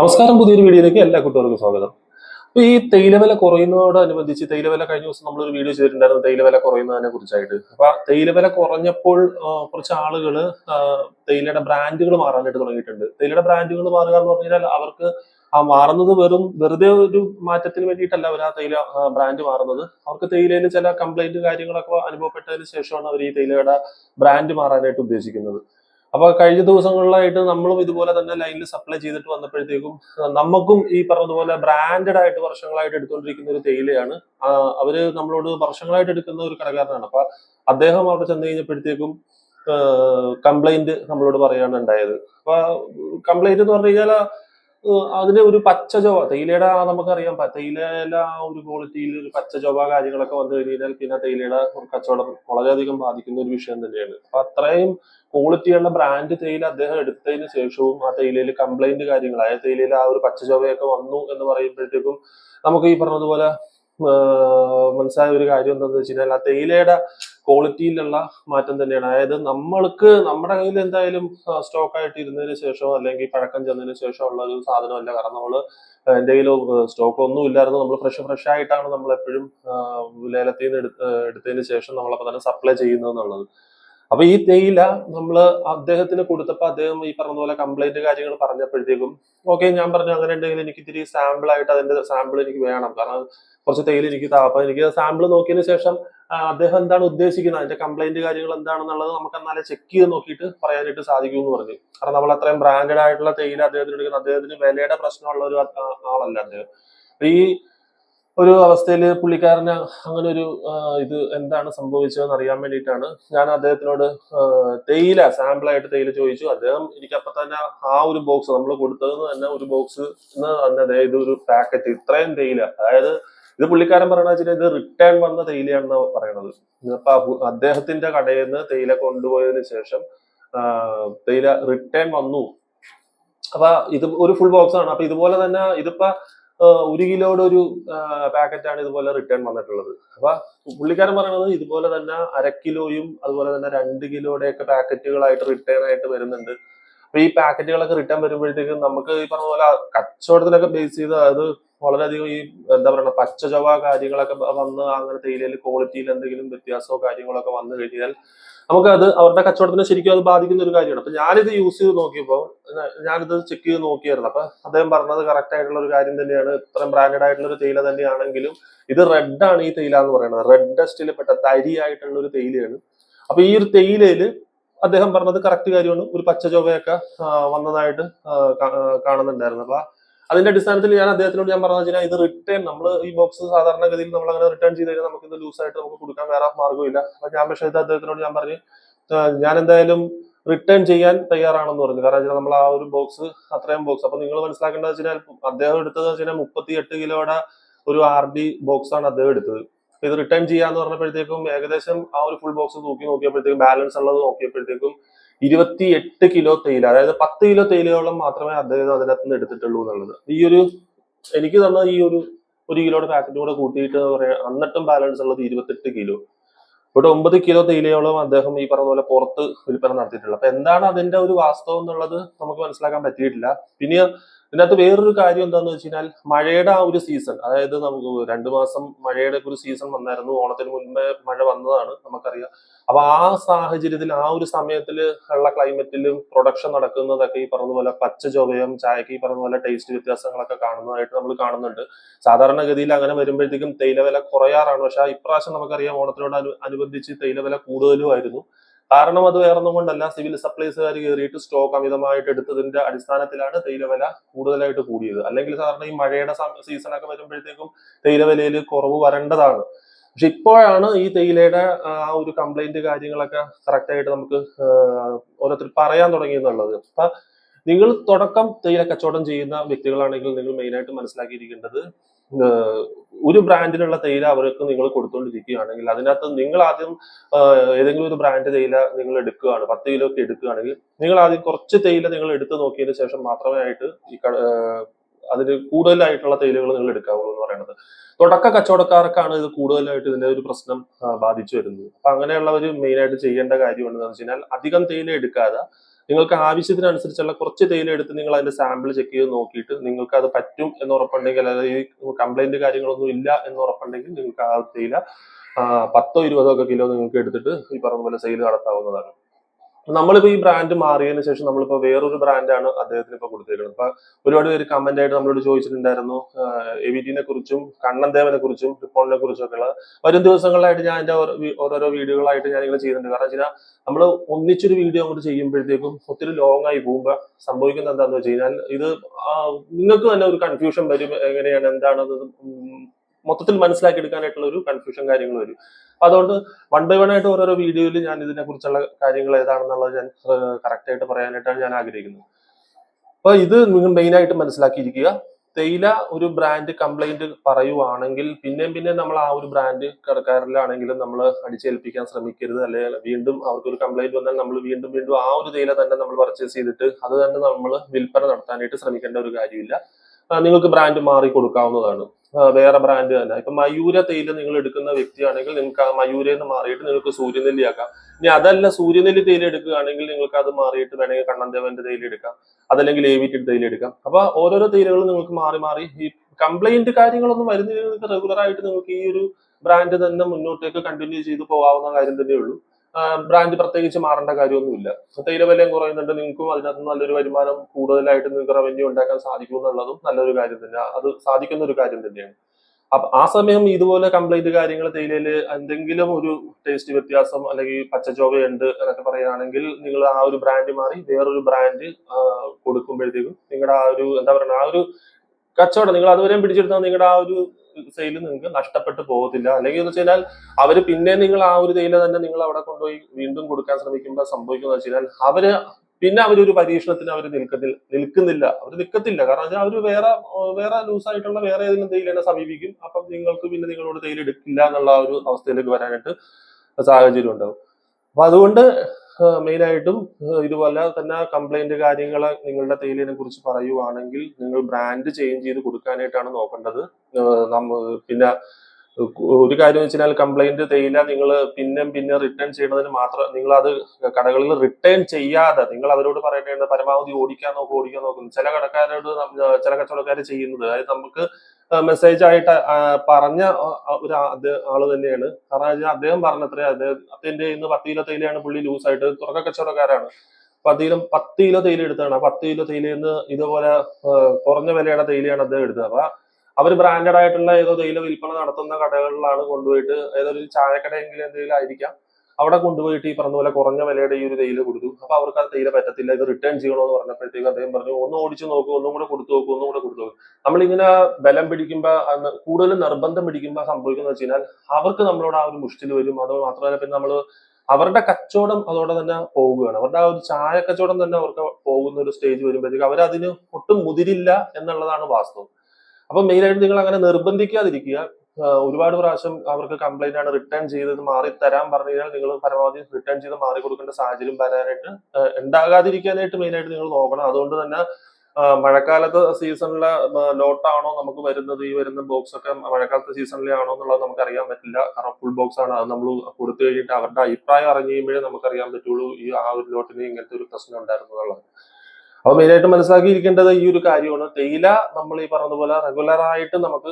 നമസ്കാരം പുതിയൊരു വീഡിയോയിലേക്ക് എല്ലാ കുട്ടികൾക്കും സ്വാഗതം. അപ്പൊ ഈ തേയിലവില കുറയുന്നതോടനുബന്ധിച്ച് തേയിലവില കഴിഞ്ഞ ദിവസം നമ്മളൊരു വീഡിയോ ചെയ്തിട്ടുണ്ടായിരുന്നു തേയിലവില കുറയുന്നതിനെ കുറിച്ചായിട്ട്. അപ്പൊ ആ തേയില കുറഞ്ഞപ്പോൾ കുറച്ച് ആളുകൾ തേയിലയുടെ ബ്രാൻഡുകൾ മാറാനായിട്ട് തുടങ്ങിയിട്ടുണ്ട്. തേയിലയുടെ ബ്രാൻഡുകൾ മാറുക എന്ന് പറഞ്ഞു കഴിഞ്ഞാൽ അവർക്ക് ആ മാറുന്നത് വെറും വെറുതെ ഒരു മാറ്റത്തിന് വേണ്ടിയിട്ടല്ല അവർ ആ തേയില ബ്രാൻഡ് മാറുന്നത്. അവർക്ക് തേയിലയിൽ ചില കംപ്ലൈന്റ് കാര്യങ്ങളൊക്കെ അനുഭവപ്പെട്ടതിന് ശേഷമാണ് അവർ ഈ തേയിലയുടെ ബ്രാൻഡ് മാറാനായിട്ട് ഉദ്ദേശിക്കുന്നത്. അപ്പൊ കഴിഞ്ഞ ദിവസങ്ങളിലായിട്ട് നമ്മളും ഇതുപോലെ തന്നെ ലൈനിൽ സപ്ലൈ ചെയ്തിട്ട് വന്നപ്പോഴത്തേക്കും നമുക്കും ഈ പറഞ്ഞതുപോലെ ബ്രാൻഡഡ് ആയിട്ട് വർഷങ്ങളായിട്ട് എടുത്തുകൊണ്ടിരിക്കുന്ന ഒരു തേയിലയാണ്. അവർ നമ്മളോട് വർഷങ്ങളായിട്ട് എടുക്കുന്ന ഒരു കടക്കാരനാണ്. അപ്പൊ അദ്ദേഹം അവിടെ ചെന്ന് കഴിഞ്ഞപ്പോഴത്തേക്കും കംപ്ലൈന്റ് നമ്മളോട് പറയാണ് ഉണ്ടായത് അപ്പൊ കംപ്ലൈന്റ് എന്ന് പറഞ്ഞു കഴിഞ്ഞാൽ അതിന് ഒരു പച്ച ചൊവ തേയിലയുടെ നമുക്കറിയാം തേയിലയില ഒരു ക്വാളിറ്റിയിൽ ഒരു പച്ച ചൊവ കാര്യങ്ങളൊക്കെ വന്നു കഴിഞ്ഞാൽ പിന്നെ തേയിലയുടെ കച്ചവടം വളരെയധികം ബാധിക്കുന്ന ഒരു വിഷയം തന്നെയാണ്. അപ്പൊ അത്രയും ക്വാളിറ്റിയുള്ള ബ്രാൻഡ് തേയില അദ്ദേഹം എടുത്തതിന് ശേഷവും ആ തേയിലയിൽ കംപ്ലൈന്റ് കാര്യങ്ങൾ ആ തേയിലയിൽ ആ ഒരു പച്ച ചൊവയൊക്കെ വന്നു എന്ന് പറയുമ്പോഴത്തേക്കും നമുക്ക് ഈ പറഞ്ഞതുപോലെ മനസ്സിലായ ഒരു കാര്യം എന്താണെന്ന് വെച്ച് കഴിഞ്ഞാൽ ആ തേയിലയുടെ ക്വാളിറ്റിയിലുള്ള മാറ്റം തന്നെയാണ്. അതായത് നമ്മൾക്ക് നമ്മുടെ കയ്യിൽ എന്തായാലും സ്റ്റോക്ക് ആയിട്ട് ഇരുന്നതിന് ശേഷമോ അല്ലെങ്കിൽ പഴക്കം ചെന്നതിന് ശേഷമോ ഉള്ള ഒരു സാധനമല്ല. കാരണം നമ്മൾ എന്തെങ്കിലും സ്റ്റോക്ക് ഒന്നും ഇല്ലായിരുന്നു. നമ്മൾ ഫ്രഷ് ഫ്രഷ് ആയിട്ടാണ് നമ്മൾ എപ്പോഴും ലേലത്തിൽ നിന്ന് എടുത്ത് എടുത്തതിന് ശേഷം നമ്മളപ്പോൾ തന്നെ സപ്ലൈ ചെയ്യുന്നത് എന്നുള്ളത്. അപ്പൊ ഈ തേയില നമ്മൾ അദ്ദേഹത്തിന് കൊടുത്തപ്പോൾ അദ്ദേഹം ഈ പറഞ്ഞ പോലെ കംപ്ലൈന്റ് കാര്യങ്ങൾ പറഞ്ഞപ്പോഴത്തേക്കും ഓക്കെ ഞാൻ പറഞ്ഞു അങ്ങനെ ഉണ്ടെങ്കിൽ എനിക്ക് ഇത്തിരി സാമ്പിൾ ആയിട്ട് അതിന്റെ സാമ്പിൾ എനിക്ക് വേണം. കാരണം കുറച്ച് തേയില എനിക്ക് അപ്പൊ എനിക്ക് സാമ്പിൾ നോക്കിയതിന് ശേഷം അദ്ദേഹം എന്താണ് ഉദ്ദേശിക്കുന്നത്? അതിന്റെ കംപ്ലൈന്റ് കാര്യങ്ങൾ എന്താണെന്നുള്ളത് നമുക്ക് എന്നാലേ ചെക്ക് ചെയ്ത് നോക്കിയിട്ട് പറയാനായിട്ട് സാധിക്കും എന്ന് പറഞ്ഞു. കാരണം നമ്മൾ അത്രയും ബ്രാൻഡഡ് ആയിട്ടുള്ള തേയില അദ്ദേഹത്തിന് എടുക്കുന്നത്. അദ്ദേഹത്തിന് വിലയുടെ പ്രശ്നമുള്ള ഒരു ആളല്ല അദ്ദേഹം. ഈ ഒരു അവസ്ഥയിൽ പുള്ളിക്കാരന് അങ്ങനെ ഒരു ഇത് എന്താണ് സംഭവിച്ചതെന്ന് അറിയാൻ വേണ്ടിയിട്ടാണ് ഞാൻ അദ്ദേഹത്തിനോട് തേയില സാമ്പിളായിട്ട് തേയില ചോദിച്ചു. അദ്ദേഹം എനിക്കപ്പം തന്നെ ആ ഒരു ബോക്സ് നമ്മൾ കൊടുത്തതെന്ന് തന്നെ ഒരു ബോക്സ് തന്നെ അതായത് ഒരു പാക്കറ്റ് ഇത്രയും തേയില. അതായത് ഇത് പുള്ളിക്കാരൻ പറയണ വെച്ചാൽ ഇത് റിട്ടേൺ വന്ന തേയിലയാണെന്ന് പറയണത്. അപ്പൊ അദ്ദേഹത്തിന്റെ കടയിൽ നിന്ന് തേയില കൊണ്ടുപോയതിന് ശേഷം തേയില റിട്ടേൺ വന്നു. അപ്പൊ ഇത് ഒരു ഫുൾ ബോക്സ് ആണ്. അപ്പൊ ഇതുപോലെ തന്നെ ഇതിപ്പോ ഒരു കിലോയുടെ ഒരു പാക്കറ്റാണ് ഇതുപോലെ റിട്ടേൺ വന്നിട്ടുള്ളത്. അപ്പൊ പുള്ളിക്കാരൻ പറയുന്നത് ഇതുപോലെ തന്നെ അര കിലോയും അതുപോലെ തന്നെ രണ്ട് കിലോയുടെ ഒക്കെ പാക്കറ്റുകളായിട്ട് റിട്ടേൺ ആയിട്ട് വരുന്നുണ്ട്. അപ്പൊ ഈ പാക്കറ്റുകളൊക്കെ റിട്ടേൺ വരുമ്പോഴത്തേക്കും നമുക്ക് ഈ പറഞ്ഞ പോലെ കച്ചവടത്തിലൊക്കെ ബേസ് ചെയ്ത് അത് വളരെയധികം ഈ എന്താ പറയുക പച്ച ചവ കാര്യങ്ങളൊക്കെ വന്ന് അങ്ങനെ തേയിലയിൽ ക്വാളിറ്റിയിൽ എന്തെങ്കിലും വ്യത്യാസമോ കാര്യങ്ങളൊക്കെ വന്നു കഴിഞ്ഞാൽ നമുക്കത് അവരുടെ കച്ചവടത്തിനെ ശരിക്കും അത് ബാധിക്കുന്ന ഒരു കാര്യമാണ്. അപ്പൊ ഞാനിത് യൂസ് ചെയ്ത് നോക്കിയപ്പോൾ ഞാനിത് ചെക്ക് ചെയ്ത് നോക്കിയായിരുന്നു. അപ്പൊ അദ്ദേഹം പറഞ്ഞത് കറക്റ്റ് ആയിട്ടുള്ള ഒരു കാര്യം തന്നെയാണ്. ഇത്രയും ബ്രാൻഡഡ് ആയിട്ടുള്ള ഒരു തേയില തന്നെയാണെങ്കിലും ഇത് റെഡ് ആണ് ഈ തേയില എന്ന് പറയുന്നത്. റെഡ് ഡസ്റ്റിൽ പെട്ട തരി ആയിട്ടുള്ള ഒരു തേയിലയാണ്. അപ്പൊ ഈ ഒരു തേയിലയിൽ അദ്ദേഹം പറഞ്ഞത് കറക്റ്റ് കാര്യമാണ്. ഒരു പച്ച ചൊവ്വയൊക്കെ വന്നതായിട്ട് കാണുന്നുണ്ടായിരുന്നു. അപ്പൊ അതിന്റെ അടിസ്ഥാനത്തിൽ ഞാൻ അദ്ദേഹത്തിനോട് ഞാൻ പറഞ്ഞു വെച്ചാൽ ഇത് റിട്ടേൺ നമ്മൾ ഈ ബോക്സ് സാധാരണഗതിയിൽ നമ്മൾ അങ്ങനെ റിട്ടേൺ ചെയ്ത് കഴിഞ്ഞാൽ നമുക്ക് ഇത് ലൂസ് ആയിട്ട് നമുക്ക് കൊടുക്കാൻ വേറെ മാർഗമില്ല. അപ്പൊ ഞാൻ പക്ഷേ ഇത് അദ്ദേഹത്തിനോട് ഞാൻ പറഞ്ഞു ഞാൻ എന്തായാലും റിട്ടേൺ ചെയ്യാൻ തയ്യാറാണെന്ന് പറഞ്ഞു. കാരണം വെച്ചാൽ നമ്മൾ ആ ഒരു ബോക്സ് അത്രയും ബോക്സ് അപ്പൊ നിങ്ങൾ മനസ്സിലാക്കേണ്ടത് വെച്ചാൽ അദ്ദേഹം എടുത്തത് വെച്ചാൽ മുപ്പത്തി എട്ട് കിലോയുടെ ഒരു ആർ ഡി ബോക്സ് ആണ് അദ്ദേഹം എടുത്തത്. ഇത് റിട്ടേൺ ചെയ്യാന്ന് പറഞ്ഞപ്പോഴത്തേക്കും ഏകദേശം ആ ഒരു ഫുൾ ബോക്സ് തൂക്കി നോക്കിയപ്പോഴത്തേക്കും ബാലൻസ് ഉള്ളത് നോക്കിയപ്പോഴത്തേക്കും ഇരുപത്തി എട്ട് കിലോ തേയില അതായത് പത്ത് കിലോ തേയിലയോളം മാത്രമേ അദ്ദേഹം അതിനകത്ത് നിന്ന് എടുത്തിട്ടുള്ളൂ എന്നുള്ളത്. ഈ ഒരു എനിക്ക് തന്ന ഈ ഒരു ഒരു കിലോയുടെ പാക്കറ്റ് കൂടെ കൂട്ടിയിട്ട് പറയാം എന്നിട്ടും ബാലൻസ് ഉള്ളത് ഇരുപത്തെട്ട് കിലോ. ഇവിടെ ഒമ്പത് കിലോ തേയിലയോളം അദ്ദേഹം ഈ പറഞ്ഞ പോലെ പുറത്ത് വിൽപ്പന നടത്തിയിട്ടുള്ളത് അപ്പൊ എന്താണ് അതിന്റെ ഒരു വാസ്തവം എന്നുള്ളത് നമുക്ക് മനസ്സിലാക്കാൻ പറ്റിയിട്ടില്ല. പിന്നെ ഇതിനകത്ത് വേറൊരു കാര്യം എന്താന്ന് വെച്ച് കഴിഞ്ഞാൽ മഴയുടെ ആ ഒരു സീസൺ അതായത് നമുക്ക് രണ്ടു മാസം മഴയുടെ ഒരു സീസൺ വന്നായിരുന്നു. ഓണത്തിന് മുൻപേ മഴ വന്നതാണ് നമുക്കറിയാം. അപ്പൊ ആ സാഹചര്യത്തിൽ ആ ഒരു സമയത്തിൽ ഉള്ള ക്ലൈമറ്റിലും പ്രൊഡക്ഷൻ നടക്കുന്നതൊക്കെ ഈ പറഞ്ഞ പോലെ പച്ച ചൊവയും ചായക്ക് ഈ പറഞ്ഞ പോലെ ടേസ്റ്റ് വ്യത്യാസങ്ങളൊക്കെ കാണുന്നതായിട്ട് നമ്മൾ കാണുന്നുണ്ട്. സാധാരണഗതിയിൽ അങ്ങനെ വരുമ്പോഴത്തേക്കും തേയില വില കുറയാറാണ്. പക്ഷെ ഇപ്രാവശ്യം നമുക്കറിയാം ഓണത്തിനോട് അനുബന്ധിച്ച് തേയില വില കൂടുതലുമായിരുന്നു. കാരണം അത് വേറൊന്നും കൊണ്ടല്ല. സിവിൽ സപ്ലൈസുകാർ കയറിയിട്ട് സ്റ്റോക്ക് അമിതമായിട്ട് എടുത്തതിന്റെ അടിസ്ഥാനത്തിലാണ് തേയിലവില കൂടുതലായിട്ട് കൂടിയത്. അല്ലെങ്കിൽ സാധാരണ ഈ മഴയുടെ സീസൺ ഒക്കെ വരുമ്പോഴത്തേക്കും തേയിലവിലയിൽ കുറവ് വരേണ്ടതാണ്. പക്ഷെ ഇപ്പോഴാണ് ഈ തേയിലയുടെ ആ ഒരു കംപ്ലൈന്റ് കാര്യങ്ങളൊക്കെ കറക്റ്റ് ആയിട്ട് നമുക്ക് ഓരോരുത്തർ പറയാൻ തുടങ്ങിയെന്നുള്ളത്. അപ്പൊ നിങ്ങൾ തുടക്കം തേയില കച്ചവടം ചെയ്യുന്ന വ്യക്തികളാണെങ്കിൽ നിങ്ങൾ മെയിനായിട്ട് മനസ്സിലാക്കിയിരിക്കേണ്ടത് ഒരു ബ്രാൻഡിലുള്ള തേയില അവർക്ക് നിങ്ങൾ കൊടുത്തുകൊണ്ടിരിക്കുകയാണെങ്കിൽ അതിനകത്ത് നിങ്ങൾ ആദ്യം ഏതെങ്കിലും ഒരു ബ്രാൻഡ് തേയില നിങ്ങൾ എടുക്കുകയാണ് പത്ത് കിലോ ഒക്കെ എടുക്കുകയാണെങ്കിൽ നിങ്ങൾ ആദ്യം കുറച്ച് തേയില നിങ്ങൾ എടുത്തു നോക്കിയതിന് ശേഷം മാത്രമേ ആയിട്ട് ഈ അതിന് കൂടുതലായിട്ടുള്ള തേയിലകൾ നിങ്ങൾ എടുക്കാവുള്ളൂ എന്ന് പറയുന്നത്. തുടക്ക കച്ചവടക്കാർക്കാണ് ഇത് കൂടുതലായിട്ട് ഇതിന്റെ ഒരു പ്രശ്നം ബാധിച്ചു വരുന്നത്. അപ്പൊ അങ്ങനെയുള്ളവർ മെയിൻ ആയിട്ട് ചെയ്യേണ്ട കാര്യം എന്താണെന്ന് വെച്ച് കഴിഞ്ഞാൽ അധികം തേയില എടുക്കാതെ നിങ്ങൾക്ക് ആവശ്യത്തിനനുസരിച്ചുള്ള കുറച്ച് തേയില എടുത്ത് നിങ്ങൾ അതിന്റെ സാമ്പിൾ ചെക്ക് ചെയ്ത് നോക്കിയിട്ട് നിങ്ങൾക്ക് അത് പറ്റും എന്ന് ഉറപ്പുണ്ടെങ്കിൽ അതായത് ഈ കംപ്ലൈന്റ് കാര്യങ്ങളൊന്നും ഇല്ല എന്ന് ഉറപ്പുണ്ടെങ്കിൽ നിങ്ങൾക്ക് ആ തേയില പത്തോ ഇരുപതോ ഒക്കെ കിലോ നിങ്ങൾക്ക് എടുത്തിട്ട് ഈ പറഞ്ഞ പോലെ സെയിൽ നടത്താവുന്നതാണ്. നമ്മളിപ്പോ ഈ ബ്രാൻഡ് മാറിയതിന് ശേഷം നമ്മളിപ്പോ വേറൊരു ബ്രാൻഡാണ് അദ്ദേഹത്തിന് ഇപ്പൊ കൊടുത്തിരിക്കുന്നത്. അപ്പൊ ഒരുപാട് പേര് കമന്റ് ആയിട്ട് നമ്മളോട് ചോദിച്ചിട്ടുണ്ടായിരുന്നു എവിറ്റിനെ കുറിച്ചും കണ്ണൻ ദേവനെ കുറിച്ചും ഫോണിനെ കുറിച്ചും ഒക്കെ ഉള്ളത് വരും ദിവസങ്ങളിലായിട്ട് ഞാൻ എന്റെ ഓരോ ഓരോരോ വീഡിയോകളായിട്ട് ഞാൻ ഇങ്ങനെ ചെയ്യുന്നുണ്ട്. കാരണം വെച്ചാൽ നമ്മൾ ഒന്നിച്ചൊരു വീഡിയോ അങ്ങോട്ട് ചെയ്യുമ്പോഴത്തേക്കും ഒത്തിരി ലോങ് ആയി പോകുമ്പോൾ സംഭവിക്കുന്നത് എന്താണെന്ന് വെച്ച് കഴിഞ്ഞാൽ ഇത് നിങ്ങൾക്ക് തന്നെ ഒരു കൺഫ്യൂഷൻ വരും എങ്ങനെയാണ് എന്താണെന്ന് ഉം, മൊത്തത്തിൽ മനസ്സിലാക്കി എടുക്കാനായിട്ടുള്ള ഒരു കൺഫ്യൂഷൻ കാര്യങ്ങൾ വരും. അപ്പൊ അതുകൊണ്ട് വൺ ബൈ വൺ ആയിട്ട് ഓരോരോ വീഡിയോയിൽ ഞാൻ ഇതിനെ കുറിച്ചുള്ള കാര്യങ്ങൾ ഏതാണെന്നുള്ളത് ഞാൻ കറക്റ്റ് ആയിട്ട് പറയാനായിട്ടാണ് ഞാൻ ആഗ്രഹിക്കുന്നത്. അപ്പൊ ഇത് നിങ്ങൾ മെയിൻ ആയിട്ട് മനസ്സിലാക്കിയിരിക്കുക. തേയില ഒരു ബ്രാൻഡ് കംപ്ലൈന്റ് പറയുവാണെങ്കിൽ പിന്നെയും പിന്നെ നമ്മൾ ആ ഒരു ബ്രാൻഡ് കടക്കാരിലാണെങ്കിലും നമ്മൾ അടിച്ചേൽപ്പിക്കാൻ ശ്രമിക്കരുത്. അല്ലെങ്കിൽ വീണ്ടും അവർക്ക് ഒരു കംപ്ലൈന്റ് വന്നാൽ നമ്മൾ വീണ്ടും വീണ്ടും ആ ഒരു തേയില തന്നെ നമ്മൾ പർച്ചേസ് ചെയ്തിട്ട് അത് തന്നെ നമ്മൾ വിൽപ്പന നടത്താനായിട്ട് ശ്രമിക്കേണ്ട ഒരു കാര്യമില്ല. നിങ്ങൾക്ക് ബ്രാൻഡ് മാറി കൊടുക്കാവുന്നതാണ്. വേറെ ബ്രാൻഡ് തന്നെ. ഇപ്പൊ മയൂര തേയില നിങ്ങൾ എടുക്കുന്ന വ്യക്തിയാണെങ്കിൽ നിങ്ങൾക്ക് ആ മയൂരയിൽ നിന്ന് മാറിയിട്ട് നിങ്ങൾക്ക് സൂര്യനെല്ലി ആക്കാം. ഇനി അതല്ല സൂര്യനെല്ലി തേയില എടുക്കുകയാണെങ്കിൽ നിങ്ങൾക്ക് അത് മാറിയിട്ട് വേണമെങ്കിൽ കണ്ണൻദേവന്റെ തേയില എടുക്കാം. അതല്ലെങ്കിൽ ഏവിറ്റഡ് തേയില എടുക്കാം. അപ്പൊ ഓരോരോ തേയിലകളും നിങ്ങൾക്ക് മാറി മാറി ഈ കംപ്ലൈന്റ് കാര്യങ്ങളൊന്നും വരുന്നില്ല. നിങ്ങൾക്ക് റെഗുലർ ആയിട്ട് നിങ്ങൾക്ക് ഈ ഒരു ബ്രാൻഡ് തന്നെ മുന്നോട്ടേക്ക് കണ്ടിന്യൂ ചെയ്ത് പോകാവുന്ന കാര്യം തന്നെ ബ്രാൻഡ് പ്രത്യേകിച്ച് മാറേണ്ട കാര്യമൊന്നുമില്ല. തേയില വിലയും കുറയുന്നുണ്ട്. നിങ്ങൾക്കും അതിനകത്ത് നല്ലൊരു വരുമാനം കൂടുതലായിട്ട് നിങ്ങൾക്ക് റവന്യൂ ഉണ്ടാക്കാൻ സാധിക്കും എന്നുള്ളതും നല്ലൊരു കാര്യം തന്നെ അത് സാധിക്കുന്ന ഒരു കാര്യം തന്നെയാണ്. അപ്പൊ ആ സമയം ഇതുപോലെ കംപ്ലൈന്റ് കാര്യങ്ങൾ തേയിലയിൽ എന്തെങ്കിലും ഒരു ടേസ്റ്റ് വ്യത്യാസം അല്ലെങ്കിൽ പച്ചച്ചോവയുണ്ട് എന്നൊക്കെ പറയുകയാണെങ്കിൽ നിങ്ങൾ ആ ഒരു ബ്രാൻഡ് മാറി വേറൊരു ബ്രാൻഡ് കൊടുക്കുമ്പോഴത്തേക്കും നിങ്ങളുടെ ആ ഒരു എന്താ പറയുക ആ ഒരു കച്ചവടം നിങ്ങൾ അതുവരെയും പിടിച്ചെടുത്താൽ നിങ്ങളുടെ ആ ഒരു സെയിൽ നിങ്ങൾക്ക് നഷ്ടപ്പെട്ടു പോകത്തില്ല. അല്ലെങ്കിൽ എന്ന് വെച്ച് കഴിഞ്ഞാൽ അവർ പിന്നെ നിങ്ങൾ ആ ഒരു തേയില തന്നെ നിങ്ങൾ അവിടെ കൊണ്ടുപോയി വീണ്ടും കൊടുക്കാൻ ശ്രമിക്കുമ്പോൾ സംഭവിക്കുന്നത് വെച്ച് കഴിഞ്ഞാൽ അവർ പിന്നെ അവരൊരു പരീക്ഷണത്തിന് അവർ നിൽക്കത്തില്ല നിൽക്കുന്നില്ല. അവർ നിൽക്കത്തില്ല. കാരണം വെച്ചാൽ അവർ വേറെ വേറെ വേറെ ലൂസായിട്ടുള്ള വേറെ ഏതെങ്കിലും തേയിലിനെ സമീപിക്കും. അപ്പം നിങ്ങൾക്ക് പിന്നെ നിങ്ങളോട് തേയില എടുക്കില്ല എന്നുള്ള ഒരു അവസ്ഥയിലേക്ക് വരാനായിട്ട് സാഹചര്യം ഉണ്ടാവും അപ്പൊ അതുകൊണ്ട് ഏഹ് ഇതുപോലെ തന്നെ കംപ്ലൈന്റ് കാര്യങ്ങൾ നിങ്ങളുടെ തേയിലിനെ കുറിച്ച് പറയുവാണെങ്കിൽ നിങ്ങൾ ബ്രാൻഡ് ചേഞ്ച് ചെയ്ത് കൊടുക്കാനായിട്ടാണ് നോക്കേണ്ടത്. പിന്നെ ഒരു കാര്യം വെച്ച് കഴിഞ്ഞാൽ കംപ്ലൈന്റ് തേയില നിങ്ങൾ പിന്നെ പിന്നെ റിട്ടേൺ ചെയ്യുന്നതിന് മാത്രം നിങ്ങൾ അത് കടകളിൽ റിട്ടേൺ ചെയ്യാതെ നിങ്ങൾ അവരോട് പറയേണ്ടത് പരമാവധി ഓടിക്കാൻ നോക്കും ഓടിക്കാൻ നോക്കും ചില കടക്കാരോട് ചില കച്ചവടക്കാർ ചെയ്യുന്നത്. അതായത് നമുക്ക് മെസ്സേജ് ആയിട്ട് പറഞ്ഞ ഒരു ആൾ തന്നെയാണ്. കാരണം വെച്ചാൽ അദ്ദേഹം പറഞ്ഞത്രേ അദ്ദേഹത്തിന്റെ ഇന്ന് പത്ത് കിലോ തേയിലയാണ് പുള്ളി ലൂസ് ആയിട്ട് തുറക്ക കച്ചവടക്കാരാണ്. പത്ത് കിലോ പത്ത് കിലോ തേയില എടുത്താണ്. പത്ത് കിലോ തേയിലയിൽ നിന്ന് ഇതുപോലെ കുറഞ്ഞ വിലയുടെ തേയിലയാണ് അദ്ദേഹം എടുത്തത്. അപ്പൊ അവർ ബ്രാൻഡഡ് ആയിട്ടുള്ള ഏതോ തേയില വിൽപ്പന നടത്തുന്ന കടകളിലാണ് കൊണ്ടുപോയിട്ട് ഏതൊരു ചായക്കടയെങ്കിലും എന്തെങ്കിലും ആയിരിക്കാം. അവിടെ കൊണ്ടുപോയിട്ട് ഈ പറഞ്ഞ പോലെ കുറഞ്ഞ വിലയുടെ ഈ ഒരു തേയില കൊടുത്തു. അപ്പൊ അവർക്ക് ആ തേയില പറ്റത്തില്ല ഇത് റിട്ടേൺ ചെയ്യണമെന്ന് പറഞ്ഞപ്പോഴത്തേക്ക് അദ്ദേഹം പറഞ്ഞു ഒന്ന് ഓടിച്ചു നോക്കൂ ഒന്നും കൂടെ കൊടുത്തു നോക്കൂ ഒന്നും കൂടെ കൊടുത്തു നോക്കൂ. നമ്മളിങ്ങനെ ബലം പിടിക്കുമ്പോ അന്ന് കൂടുതൽ നിർബന്ധം പിടിക്കുമ്പോ സംഭവിക്കുന്നത് വെച്ച് കഴിഞ്ഞാൽ അവർക്ക് നമ്മളോട് ആ ഒരു മുഷ്ടിൽ വരും. അത് മാത്രമല്ല പിന്നെ നമ്മൾ അവരുടെ കച്ചവടം അതോടെ തന്നെ പോവുകയാണ് അവരുടെ ആ ഒരു ചായ കച്ചവടം തന്നെ അവർക്ക് പോകുന്ന ഒരു സ്റ്റേജ് വരുമ്പോഴത്തേക്ക് അവരതിന് ഒട്ടും മുതിരില്ല എന്നുള്ളതാണ് വാസ്തവം. അപ്പൊ മെയിൻ ആയിട്ട് നിങ്ങൾ അങ്ങനെ നിർബന്ധിക്കാതിരിക്കുക. ഒരുപാട് പ്രാവശ്യം അവർക്ക് കംപ്ലൈന്റ് ആണ് റിട്ടേൺ ചെയ്തത് മാറി തരാൻ പറഞ്ഞു കഴിഞ്ഞാൽ നിങ്ങൾ പരമാവധി റിട്ടേൺ ചെയ്ത് മാറി കൊടുക്കേണ്ട സാഹചര്യം വരാനായിട്ട് ഉണ്ടാകാതിരിക്കാനായിട്ട് മെയിൻ ആയിട്ട് നിങ്ങൾ നോക്കണം. അതുകൊണ്ട് തന്നെ മഴക്കാലത്ത് സീസണിലെ ലോട്ടാണോ നമുക്ക് വരുന്നത്? ഈ വരുന്ന ബോക്സ് ഒക്കെ മഴക്കാലത്തെ സീസണിലെ ആണോ എന്നുള്ളത് നമുക്ക് അറിയാൻ പറ്റില്ല. കാരണം ഫുൾ ബോക്സ് ആണ്. അത് നമ്മൾ കൊടുത്തു കഴിഞ്ഞിട്ട് അവരുടെ അഭിപ്രായം അറിഞ്ഞു കഴിയുമ്പോഴേ നമുക്ക് അറിയാൻ പറ്റുള്ളൂ ഈ ആ ഒരു ലോട്ടിന് ഇങ്ങനത്തെ ഒരു പ്രശ്നം ഉണ്ടായിരുന്നു എന്നുള്ളത്. അപ്പൊ മെയിൻ ആയിട്ട് മനസ്സിലാക്കിയിരിക്കേണ്ടത് ഈ ഒരു കാര്യമാണ്. തേയില നമ്മൾ ഈ പറഞ്ഞതുപോലെ റെഗുലർ ആയിട്ട് നമുക്ക്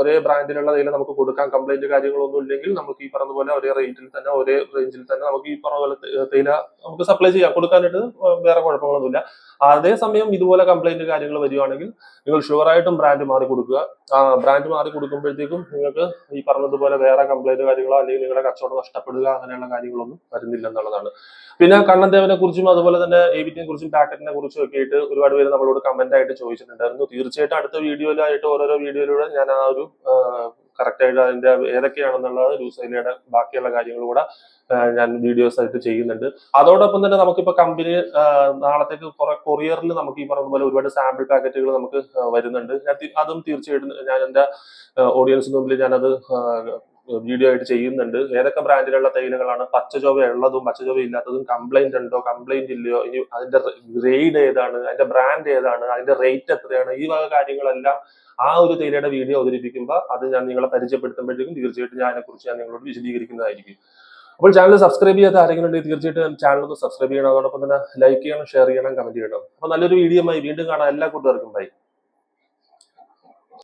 ഒരേ ബ്രാൻഡിലുള്ള തേയില നമുക്ക് കൊടുക്കാൻ കംപ്ലൈന്റ് കാര്യങ്ങളൊന്നും ഇല്ലെങ്കിൽ നമുക്ക് ഈ പറഞ്ഞതുപോലെ ഒരേ റേറ്റിൽ തന്നെ ഒരേ റേഞ്ചിൽ തന്നെ നമുക്ക് ഈ പറഞ്ഞ പോലെ തേയില നമുക്ക് സപ്ലൈ ചെയ്യാം. കൊടുക്കാനായിട്ട് വേറെ കുഴപ്പങ്ങളൊന്നുമില്ല. അതേസമയം ഇതുപോലെ കംപ്ലൈന്റ് കാര്യങ്ങൾ വരികയാണെങ്കിൽ നിങ്ങൾ ഷുവറായിട്ടും ബ്രാൻഡ് മാറി കൊടുക്കുക. ബ്രാൻഡ് മാറി കൊടുക്കുമ്പോഴത്തേക്കും നിങ്ങൾക്ക് ഈ പറഞ്ഞതുപോലെ വേറെ കംപ്ലൈന്റ് കാര്യങ്ങളോ അല്ലെങ്കിൽ നിങ്ങളുടെ കച്ചവടം നഷ്ടപ്പെടുക അങ്ങനെയുള്ള കാര്യങ്ങളൊന്നും വരുന്നില്ല എന്നുള്ളതാണ്. പിന്നെ കണ്ണൻ ദേവനെ കുറിച്ചും അതുപോലെ തന്നെ എ എബിറ്റിനെ കുറിച്ചും പാക്കറ്റിനെ കുറിച്ചും ഒക്കെ ആയിട്ട് ഒരുപാട് പേര് നമ്മളോട് കമന്റ് ആയിട്ട് ചോദിച്ചിട്ടുണ്ടായിരുന്നു. തീർച്ചയായിട്ടും അടുത്ത വീഡിയോയിലായിട്ട് ഓരോരോ വീഡിയോയിലൂടെ ഞാൻ ആ ഒരു കറക്റ്റ് ആയിട്ട് അതിന്റെ ഏതൊക്കെയാണെന്നുള്ളത് ലൂസൈലയുടെ ബാക്കിയുള്ള കാര്യങ്ങൾ കൂടെ ഞാൻ വീഡിയോസ് ആയിട്ട് ചെയ്യുന്നുണ്ട്. അതോടൊപ്പം തന്നെ നമുക്കിപ്പോ കമ്പനി നാളത്തേക്ക് കുറെ കൊറിയറിൽ നമുക്ക് ഈ പറഞ്ഞ പോലെ ഒരുപാട് സാമ്പിൾ പാക്കറ്റുകൾ നമുക്ക് വരുന്നുണ്ട്. അതും തീർച്ചയായിട്ടും ഞാൻ എന്റെ ഓഡിയൻസിന് മുമ്പിൽ ഞാനത് വീഡിയോ ആയിട്ട് ചെയ്യുന്നുണ്ട്. ഏതൊക്കെ ബ്രാൻഡിലുള്ള തേയിലകളാണ് പച്ചചൊവ ഉള്ളതും പച്ചചൊവ ഇല്ലാത്തതും കംപ്ലൈന്റ് ഉണ്ടോ? കംപ്ലൈന്റ് ഇല്ലയോ? ഇനി അതിന്റെ ഗ്രേഡ് ഏതാണ്? അതിന്റെ ബ്രാൻഡ് ഏതാണ്? അതിന്റെ റേറ്റ് എത്രയാണ്? ഈ വക കാര്യങ്ങളെല്ലാം ആ ഒരു തേയിലയുടെ വീഡിയോ അവതരിപ്പിക്കുമ്പോൾ അത് ഞാൻ നിങ്ങളെ പരിചയപ്പെടുത്തുമ്പോഴത്തേക്കും തീർച്ചയായിട്ടും ഞാൻ അതിനെക്കുറിച്ച് ഞാൻ നിങ്ങളോട് വിശദീകരിക്കുന്നതായിരിക്കും. അപ്പോൾ ചാനൽ സബ്സ്ക്രൈബ് ചെയ്യാത്ത ആരെങ്കിലും ഉണ്ടെങ്കിൽ തീർച്ചയായിട്ടും ചാനൽ ഒന്ന് സബ്സ്ക്രൈബ് ചെയ്യണം. അതോടൊപ്പം തന്നെ ലൈക്ക് ചെയ്യണം ഷെയർ ചെയ്യണം കമന്റ് ചെയ്യണം. അപ്പോൾ നല്ലൊരു വീഡിയോ ആയി വീണ്ടും കാണാം. എല്ലാ കൂട്ടുകാർക്കും ബൈ